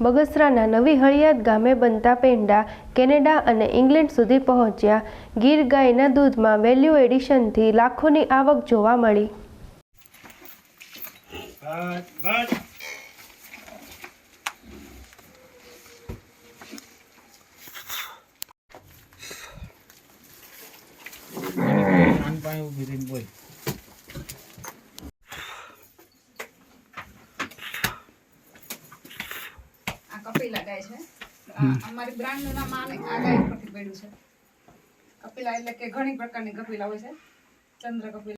બગસરાના નવી હળિયાદ ગામે બનતા પેંડા કેનેડા અને ઇંગ્લેન્ડ સુધી પહોંચ્યા. ગીર ગાયના દૂધમાં વેલ્યુ એડિશનથી લાખોની આવક જોવા મળી. બોલ કપિલા ગાય છે. અમારી બ્રાન્ડનું નામ આ ગાય ઉપરથી પડ્યું છે. કપિલા એટલે કે ઘણી પ્રકારની કપિલા હોય છે. ચંદ્ર કપિલા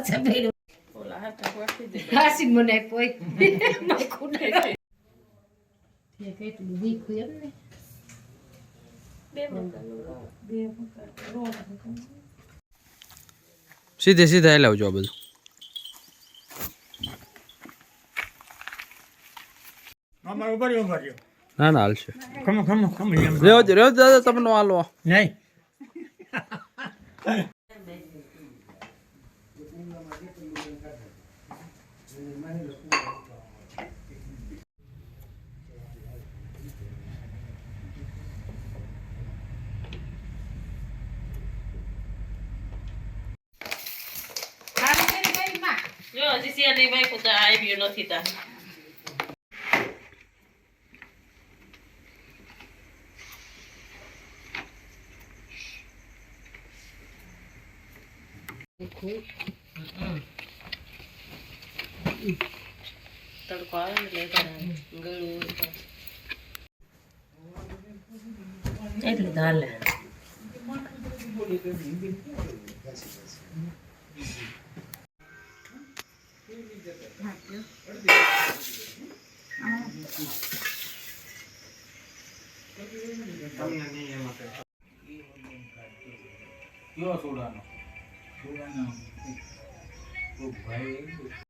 છે છે સીધે સીધા એ લાવજો આ બધું. અમારે ઊભા રહ્યો ઊભા રહ્યો. ના ના હાલશે ખમો ખમો ખમો એમ. રેવ રેવ દાદા તમને હાલો નહીં જો હજી શિયાળી ભાઈ પોતા આવ્યો નથી તા તડકો આવે ને એટલે ગળું એટલે તો હાલે કયો સોડાનો? સોડાનો. ભાઈ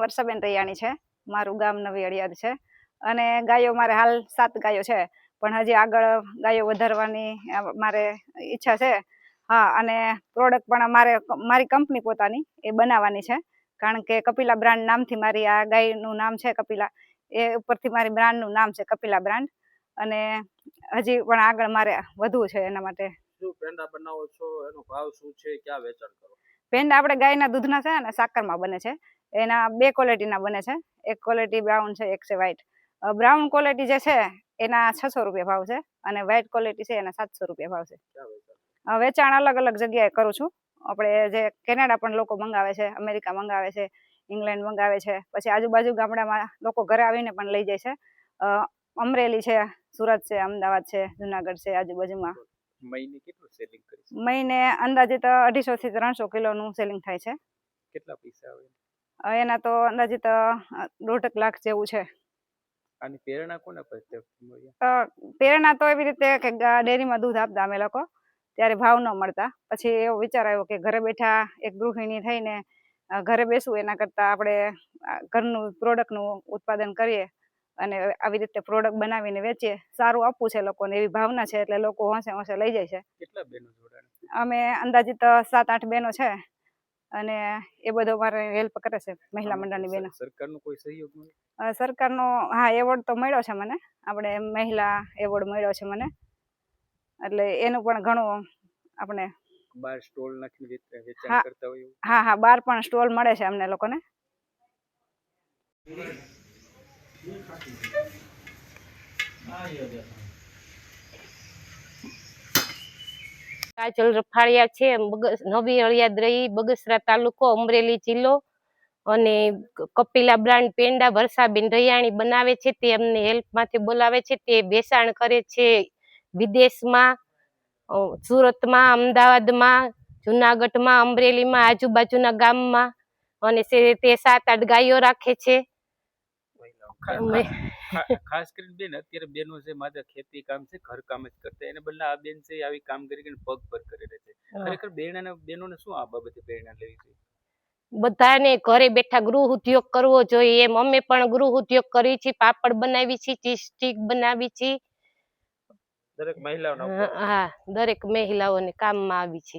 વર્ષાબેન રૈયાણી છે. મારું ગામ નવી અડિયાદ છે. અને ગાયો મારે હાલ સાત ગાયો છે. પણ હજી આગળ ગાયો વધારવાની મારે ઈચ્છા છે. હા અને પ્રોડક્ટ પણ મારે મારી કંપની પોતાની એ બનાવવાની છે. કારણ કે કપિલા બ્રાન્ડ નામથી મારી આ ગાયનું નામ છે કપિલા. એ ઉપરથી મારી બ્રાન્ડનું નામ છે કપિલા બ્રાન્ડ અને હજી પણ આગળ મારે વધવું છે એના માટે. શું પેંડા બનાવો છો? એનો ભાવ શું છે? ક્યાં વેચાણ કરો? પેંડા આપણે ગાયના દૂધના છે અને સાકરમાં બને છે. એના બે ક્વોલિટીના બને છે. એક ક્વોલિટી બ્રાઉન છે એક છે વ્હાઇટ બ્રાઉન ક્વોલિટી જે છે એના છસો રૂપિયા ભાવ છે અને વ્હાઇટ ક્વોલિટી છે એના સાતસો રૂપિયા ભાવ છે. વેચાણ? અલગ અલગ જગ્યાએ કરું છું. આપણે જે કેનેડા પણ લોકો મંગાવે છે અમેરિકા મંગાવે છે ઇંગ્લેન્ડ મંગાવે છે પછી આજુબાજુ ગામડામાં લોકો ઘરે આવીને પણ લઈ જાય છે. અમરેલી છે સુરત છે અમદાવાદ છે જુનાગઢ છે આજુબાજુમાં. મહિને કેટલું સેલિંગ મહિને અંદાજિત અઢીસો થી ત્રણસો કિલોનું સેલિંગ થાય છે. કેટલા પૈસા આવે? એના તો અંદાજિત દોઢેક લાખ જેવું છે. આની પ્રેરણા કોને પ્રેરણા તો એવી રીતે કે ડેરીમાં દૂધ આપતા અમે લોકો. ત્યારે ભાવ ન મળતા. પછી એવો વિચાર આવ્યો કે ઘરે બેઠા એક ગૃહિણી થઈને ઘરે બેસવું એના કરતાં આપણે ઘરનું પ્રોડક્ટનું ઉત્પાદન કરીએ અને આવી રીતે પ્રોડક્ટ બનાવીને વેચીએ. સારું આપવું છે લોકોને એવી ભાવના છે એટલે લોકો હોંશે હોંશે લઈ જાય છે. કેટલા બેનો જોડાણ? અમે અંદાજિત સાત આઠ બહેનો છે. અને એ બધો મારે હેલ્પ કરે છે મહિલા મંડળની બહેનો. સરકારનો કોઈ સહયોગ સરકારનો હા એવોર્ડ તો મળ્યો છે મને. આપણે મહિલા એવોર્ડ મળ્યો છે મને. એટલે એનું પણ ઘણું આપણે બાર સ્ટોલ નાખીને વેચાણ કરતા હોય હા હા બાર પણ સ્ટોલ મળે છે અમને લોકોને. કાજલ રફાળિયા છે નવી હળિયાદ્રઈ બગસરા તાલુકો અમરેલી જિલ્લો. અને કપિલા બ્રાન્ડ પેંડા વર્ષાબેન રૈયાણી બનાવે છે, તે અમને હેલ્પમાંથી બોલાવે છે, તે બેસાણ કરે છે વિદેશમાં સુરતમાં, અમદાવાદમાં, જુનાગઢમાં, અમરેલીમાં, આજુબાજુના ગામમાં. અને તે સાત આઠ ગાયો રાખે છે. ખાસ કરીને બેન અત્યારે બેનો છે માત્ર ખેતી કામ છે ઘર કામ જ કરતા એને બદલે આ બેન છે આવી કામ કરી કરીને પગ પર કરી રહે છે. ખરેખર બેનાને બેનોને શું આ બાબતે પ્રેરણા લેવી જોઈએ? બધાને ઘરે બેઠા ગૃહ ઉદ્યોગ કરવો જોઈએ. એમ અમે પણ ગૃહ ઉદ્યોગ કરી છે પાપડ બનાવી છે ચીઝ સ્ટીક બનાવી છે દરેક મહિલાઓના હા દરેક મહિલાઓને કામમાં આવી છે.